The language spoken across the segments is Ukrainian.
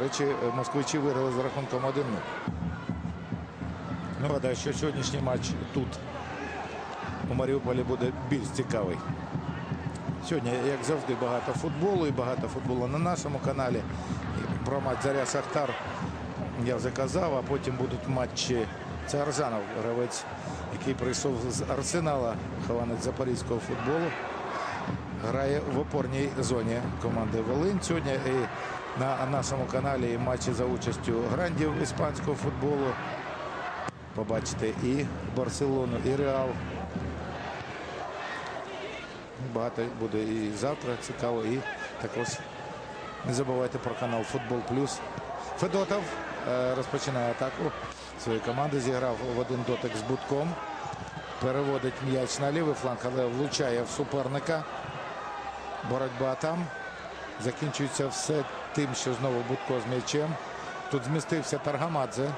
Речі, москвичі виграли з рахунком 1-0. Ну, гадаю, що сьогоднішній матч тут у Маріуполі буде більш цікавий. Сьогодні, як завжди, багато футболу і багато футболу на нашому каналі. Про матч Заря Шахтар я вже казав, а потім будуть матчі. Це Арзанов, гравець, який прийшов з Арсенала, хованець запорізького футболу. Грає в опорній зоні команди Волинь. Сьогодні і на нашому каналі матчі за участю грандів іспанського футболу. Побачите і Барселону, і Реал. Багато буде і завтра цікаво. І також не забувайте про канал Футбол Плюс. Федотов е, розпочинає атаку своєї команди. Зіграв в один дотик з Будком. Переводить м'яч на лівий фланг, але влучає в суперника. Боротьба там. Закінчується все тим, що знову Будко з м'ячем. Тут змістився Таргамадзе.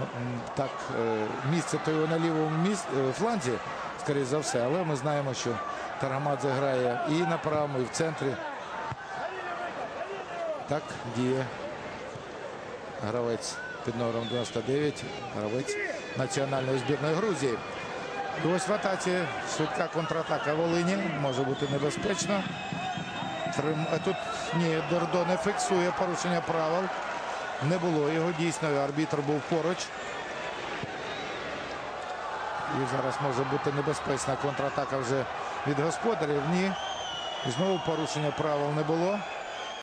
Ну, Так, е, місце то його на лівому е, фланзі, скоріше за все, але ми знаємо, що Таргамадзе грає і на правому, і в центрі. Так діє гравець під номером 99, гравець національної збірної Грузії. І ось в атаці швидка контратака Волині. Може бути небезпечно. А Тут ні, Дордо не фіксує порушення правил. Не було його дійсно. Арбітр був поруч. І зараз може бути небезпечна контратака вже від господарів. Ні. Знову порушення правил не було.